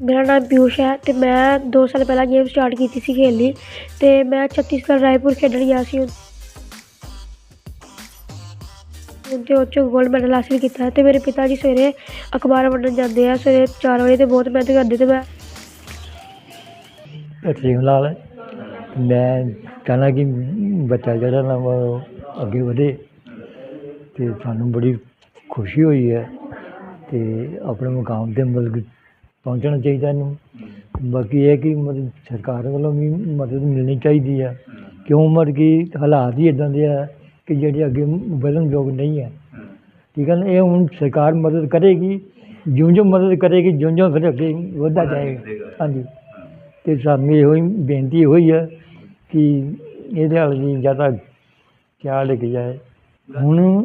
ਮੇਰਾ ਨਾਮ ਪਿਊਸ਼ ਹੈ ਅਤੇ ਮੈਂ ਦੋ ਸਾਲ ਪਹਿਲਾਂ ਗੇਮ ਸਟਾਰਟ ਕੀਤੀ ਸੀ ਖੇਡਣੀ ਅਤੇ ਮੈਂ ਛੱਤੀਸਗੜ੍ਹ ਰਾਏਪੁਰ ਖੇਡਣ ਗਿਆ ਸੀ ਹੁਣ। ਤੇ ਉਹ 'ਚੋਂ ਗੋਲਡ ਮੈਡਲ ਹਾਸਿਲ ਕੀਤਾ ਅਤੇ ਮੇਰੇ ਪਿਤਾ ਜੀ ਸਵੇਰੇ ਅਖਬਾਰ ਵੰਡਣ ਜਾਂਦੇ ਆ, ਸਵੇਰੇ ਚਾਰ ਵਜੇ ਤੇ ਬਹੁਤ ਮਿਹਨਤ ਕਰਦੇ ਤੇ ਮੈਂ। ਸਿੰਘ ਲਾਲ ਮੈਂ ਚਾਹੁੰਦਾ ਕਿ ਬੱਚਾ ਜਿਹੜਾ ਨਾ ਵਾ ਉਹ ਅੱਗੇ ਵਧੇ ਅਤੇ ਸਾਨੂੰ ਬੜੀ ਖੁਸ਼ੀ ਹੋਈ ਹੈ ਅਤੇ ਆਪਣੇ ਮੁਕਾਮ ਤੇ ਮਤਲਬ ਕਿ ਪਹੁੰਚਣਾ ਚਾਹੀਦਾ ਇਹਨੂੰ। ਬਾਕੀ ਇਹ ਕਿ ਮਤਲਬ ਸਰਕਾਰ ਵੱਲੋਂ ਵੀ ਮਦਦ ਮਿਲਣੀ ਚਾਹੀਦੀ ਹੈ। ਕਿਉਂ ਮਤਲਬ ਕਿ ਹਾਲਾਤ ਹੀ ਇਦਾਂ ਦੇ ਆ ਕਿ ਜਿਹੜੇ ਅੱਗੇ ਵਧਣ ਯੋਗ ਨਹੀਂ ਹੈ। ਠੀਕ ਹੈ ਨਾ ਇਹ ਹੁਣ ਸਰਕਾਰ ਮਦਦ ਕਰੇਗੀ ਜਿਉਂ ਜਿਉਂ ਮਦਦ ਕਰੇਗੀ ਜਿਉਂ ਜਿਉਂ ਫਿਰ ਅੱਗੇ ਵਧਦਾ ਜਾਏਗਾ। ਹਾਂਜੀ। ਤੇ ਸਾਨੂੰ ਇਹੋ ਹੀ ਬੇਨਤੀ ਹੋਈ ਹੈ ਕਿ ਇਹਦੇ ਹਾਲ ਦੀ ਜ਼ਿਆਦਾ ਖਿਆਲ ਰੱਖਿਆ ਜਾਏ। ਹੁਣ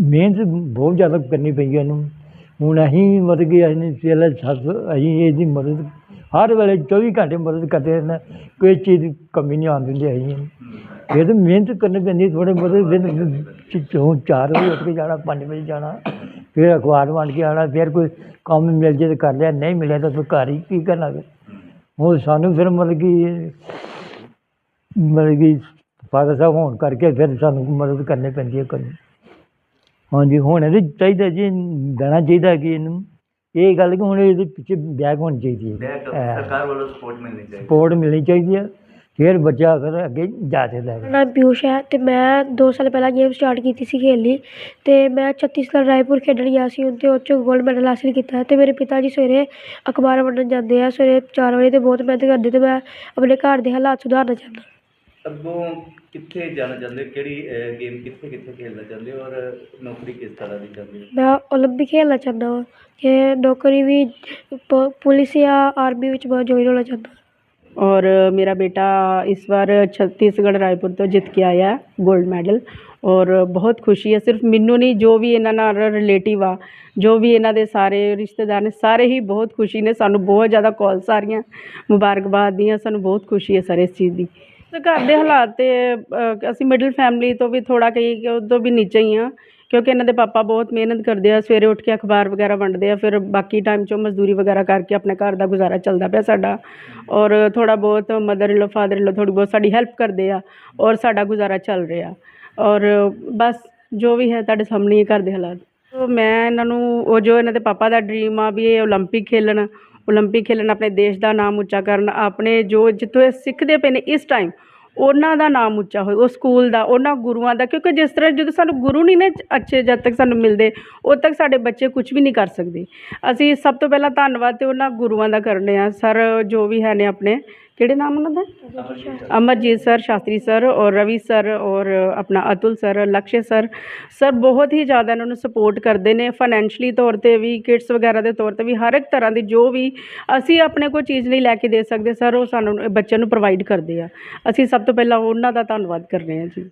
ਮਿਹਨਤ ਬਹੁਤ ਜ਼ਿਆਦਾ ਕਰਨੀ ਪਈ ਹੈ ਇਹਨੂੰ। ਹੁਣ ਅਸੀਂ ਮਤਲਬ ਕਿ ਅਸੀਂ ਪਹਿਲਾਂ ਸੱਸ, ਅਸੀਂ ਇਹਦੀ ਮਦਦ, ਹਰ ਵੇਲੇ 24 ਘੰਟੇ ਮਦਦ ਕਰਦੇ ਰਹਿੰਦੇ ਹਾਂ। ਕੋਈ ਚੀਜ਼ ਦੀ ਕਮੀ ਨਹੀਂ ਆਉਣ ਦਿੰਦੇ ਅਸੀਂ ਇਹ ਤਾਂ ਮਿਹਨਤ ਕਰਨੀ ਪੈਂਦੀ, ਥੋੜ੍ਹੇ ਬਹੁਤੇ ਦਿਨ ਚੋਂ ਚਾਰ ਵਜੇ ਉੱਠ ਕੇ ਜਾਣਾ, ਪੰਜ ਵਜੇ ਜਾਣਾ, ਫਿਰ ਅਖਬਾਰ ਵੰਡ ਕੇ ਆਉਣਾ, ਫਿਰ ਕੋਈ ਕੰਮ ਮਿਲ ਜੇ ਤਾਂ ਕਰ ਲਿਆ, ਨਹੀਂ ਮਿਲਿਆ ਤਾਂ ਫਿਰ ਘਰ ਹੀ ਕੀ ਕਰਨਾ ਫਿਰ? ਹੁਣ ਸਾਨੂੰ ਫਿਰ ਮਤਲਬ ਕਿ ਮਤਲਬ ਕਿ ਫਾਦਰ ਸਾਹਿਬ ਹੋਣ ਕਰਕੇ ਫਿਰ ਸਾਨੂੰ ਮਦਦ ਕਰਨੀ ਪੈਂਦੀ ਹੈ ਕਰਨੀ ਹਾਂਜੀ ਹੁਣ ਇਹਦੇ ਚਾਹੀਦਾ ਜੀ ਦੇਣਾ ਚਾਹੀਦਾ ਕਿ ਇਹਨੂੰ। ਇਹ ਗੱਲ ਕਿ ਹੁਣ ਇਹਦੇ ਪਿੱਛੇ ਬੈਗ ਹੋਣੀ ਚਾਹੀਦੀ ਹੈ। ਸਰਕਾਰ ਵੱਲੋਂ ਸਪੋਰਟ ਮਿਲਣੀ ਚਾਹੀਦੀ ਸਪੋਰਟ ਮਿਲਣੀ ਚਾਹੀਦੀ ਹੈ। ਫਿਰ ਬੱਚਾ ਫਿਰ ਅੱਗੇ ਜਾ ਸਕਦਾ ਹੈ। ਨਾਮ ਪਿਊਸ਼ ਹੈ ਤੇ ਮੈਂ 2 ਸਾਲ ਪਹਿਲਾਂ ਗੇਮ ਸਟਾਰਟ ਕੀਤੀ ਸੀ ਖੇਡਣੀ ਤੇ ਮੈਂ ਛੱਤੀਸਗੜ੍ਹ ਰਾਏਪੁਰ ਖੇਡਣ ਗਿਆ ਸੀ ਤੇ ਉਹ 'ਚ ਗੋਲਡ ਮੈਡਲ ਹਾਸਿਲ ਕੀਤਾ ਤੇ ਮੇਰੇ ਪਿਤਾ ਜੀ ਸਵੇਰੇ ਅਖਬਾਰ ਵੰਡਣ ਜਾਂਦੇ ਆ ਸਵੇਰੇ 4 ਵਜੇ ਤੇ ਬਹੁਤ ਮਿਹਨਤ ਕਰਦੇ ਤੇ ਮੈਂ ਆਪਣੇ ਘਰ ਦੇ ਹਾਲਾਤ ਸੁਧਾਰਨਾ ਚਾਹੁੰਦਾ। ਅੱਗੋਂ ਕਿੱਥੇ ਜਾਣਾ ਚਾਹੁੰਦੇ ਹੋ? ਕਿਹੜੀ ਗੇਮ ਕਿੱਥੇ ਕਿੱਥੇ ਖੇਡਣਾ ਚਾਹੁੰਦੇ ਹੋ ਔਰ ਨੌਕਰੀ ਕਿਸ ਤਰ੍ਹਾਂ ਦੀ ਚਾਹੁੰਦੇ ਹੋ ਮੈਂ ਓਲੰਪਿਕ ਖੇਡਣਾ ਚਾਹੁੰਦਾ ਹਾਂ ਕਿ ਨੌਕਰੀ ਵੀ ਪ- ਪੁਲਿਸ ਜਾਂ ਆਰਮੀ ਵਿੱਚ ਮੈਂ ਜੁਆਇਨ ਹੋਣਾ ਚਾਹੁੰਦਾ और मेरा बेटा इस बार छत्तीसगढ़ रायपुर तो जित के आया गोल्ड ਮੈਡਲ ਔਰ ਬਹੁਤ ਖੁਸ਼ੀ ਹੈ ਸਿਰਫ ਮੈਨੂੰ ਨਹੀਂ ਜੋ ਵੀ ਇਹਨਾਂ ਨਾਲ ਰਿਲੇਟਿਵ ਆ ਜੋ ਵੀ ਇਹਨਾਂ ਦੇ ਸਾਰੇ ਰਿਸ਼ਤੇਦਾਰ ਨੇ ਸਾਰੇ ਹੀ ਬਹੁਤ ਖੁਸ਼ੀ ਨੇ ਸਾਨੂੰ ਬਹੁਤ ਜ਼ਿਆਦਾ ਕਾਲਸ ਆ ਰਹੀਆਂ ਮੁਬਾਰਕਬਾਦ ਦੀਆਂ ਸਾਨੂੰ ਬਹੁਤ ਖੁਸ਼ੀ ਹੈ ਸਰ ਇਸ ਚੀਜ਼ ਦੀ ਤੇ ਘਰ ਦੇ ਹਾਲਾਤ ਤੇ ਅ, ਅਸੀਂ ਮਿਡਲ ਫੈਮਿਲੀ ਤੋਂ ਵੀ ਥੋੜਾ ਕਹੀ ਕਿ ਤੋਂ ਵੀ ਨੀਚੇ ਹੀ ਆ ਕਿਉਂਕਿ ਇਹਨਾਂ ਦੇ ਪਾਪਾ ਬਹੁਤ ਮਿਹਨਤ ਕਰਦੇ ਆ ਸਵੇਰੇ ਉੱਠ ਕੇ ਅਖਬਾਰ ਵਗੈਰਾ ਵੰਡਦੇ ਆ ਫਿਰ ਬਾਕੀ ਟਾਈਮ 'ਚੋਂ ਮਜ਼ਦੂਰੀ ਵਗੈਰਾ ਕਰਕੇ ਆਪਣੇ ਘਰ ਦਾ ਗੁਜ਼ਾਰਾ ਚੱਲਦਾ ਪਿਆ ਸਾਡਾ ਔਰ ਥੋੜਾ ਬਹੁਤ mother in law father in ਲੋ ਥੋੜੀ ਬਹੁਤ ਸਾਡੀ ਹੈਲਪ ਕਰਦੇ ਆ ਔਰ ਸਾਡਾ ਗੁਜ਼ਾਰਾ ਚੱਲ ਰਿਹਾ ਔਰ ਬਸ ਜੋ ਵੀ ਹੈ ਤੁਹਾਡੇ ਸਾਹਮਣੇ ਹੀ ਹੈ ਘਰ ਦੇ ਹਾਲਾਤ। ਸੋ ਮੈਂ ਇਹਨਾਂ ਨੂੰ ਉਹ ਜੋ ਇਹਨਾਂ ਦੇ ਪਾਪਾ ਦਾ ਡ੍ਰੀਮ ਆ ਵੀ ਇਹ ਓਲੰਪਿਕ ਖੇਲਣ ਓਲੰਪਿਕ ਖੇਲਣ, ਆਪਣੇ ਦੇਸ਼ ਦਾ ਨਾਮ ਉੱਚਾ ਕਰਨ, ਆਪਣੇ ਜੋ ਜਿੱਥੋਂ ਇਹ ਸਿੱਖਦੇ ਪਏ ਨੇ ਇਸ ਟਾਈਮ ਉਹਨਾਂ ਦਾ ਨਾਮ ਉੱਚਾ ਹੋਏ, ਉਹ ਸਕੂਲ ਦਾ, ਉਹਨਾਂ ਗੁਰੂਆਂ ਦਾ, ਕਿਉਂਕਿ ਜਿਸ ਤਰ੍ਹਾਂ ਜਦੋਂ ਸਾਨੂੰ ਗੁਰੂ ਨਹੀਂ ਨੇ ਅੱਛੇ ਜਦ ਤੱਕ ਸਾਨੂੰ ਮਿਲਦੇ, ਉਦੋਂ ਤੱਕ ਸਾਡੇ ਬੱਚੇ ਕੁਝ ਵੀ ਨਹੀਂ ਕਰ ਸਕਦੇ। ਅਸੀਂ ਸਭ ਤੋਂ ਪਹਿਲਾਂ ਧੰਨਵਾਦ ਤੇ ਉਹਨਾਂ ਗੁਰੂਆਂ ਦਾ ਕਰਨੇ ਆ ਸਰ, ਜੋ ਵੀ ਹੈ ਨੇ ਆਪਣੇ ਕਿਹੜੇ ਨਾਮ ਉਹਨਾਂ ਦਾ? ਅਮਰਜੀਤ ਸਰ, ਸ਼ਾਸਤਰੀ ਸਰ ਔਰ ਰਵੀ ਸਰ ਔਰ ਆਪਣਾ Atul sir, Lakshay sir. Sir, ਬਹੁਤ ਹੀ ਜ਼ਿਆਦਾ ਇਹਨਾਂ ਨੂੰ ਸਪੋਰਟ ਕਰਦੇ ਨੇ ਫਾਈਨੈਂਸ਼ਲੀ ਤੌਰ ਤੇ ਵੀ ਕਿਡਸ ਵਗੈਰਾ ਦੇ ਤੌਰ ਤੇ ਵੀ, ਹਰ ਇੱਕ ਤਰ੍ਹਾਂ ਦੀ ਜੋ ਵੀ ਅਸੀਂ ਆਪਣੇ ਕੋਈ ਚੀਜ਼ ਨਹੀਂ ਲੈ ਕੇ ਦੇ ਸਕਦੇ। ਸਰ, ਉਹ ਸਾਨੂੰ, ਬੱਚਿਆਂ ਨੂੰ ਪ੍ਰੋਵਾਈਡ ਕਰਦੇ ਆ। ਅਸੀਂ ਸਭ ਤੋਂ ਪਹਿਲਾਂ ਉਹਨਾਂ ਦਾ ਧੰਨਵਾਦ ਕਰ ਰਹੇ ਹਾਂ ਜੀ।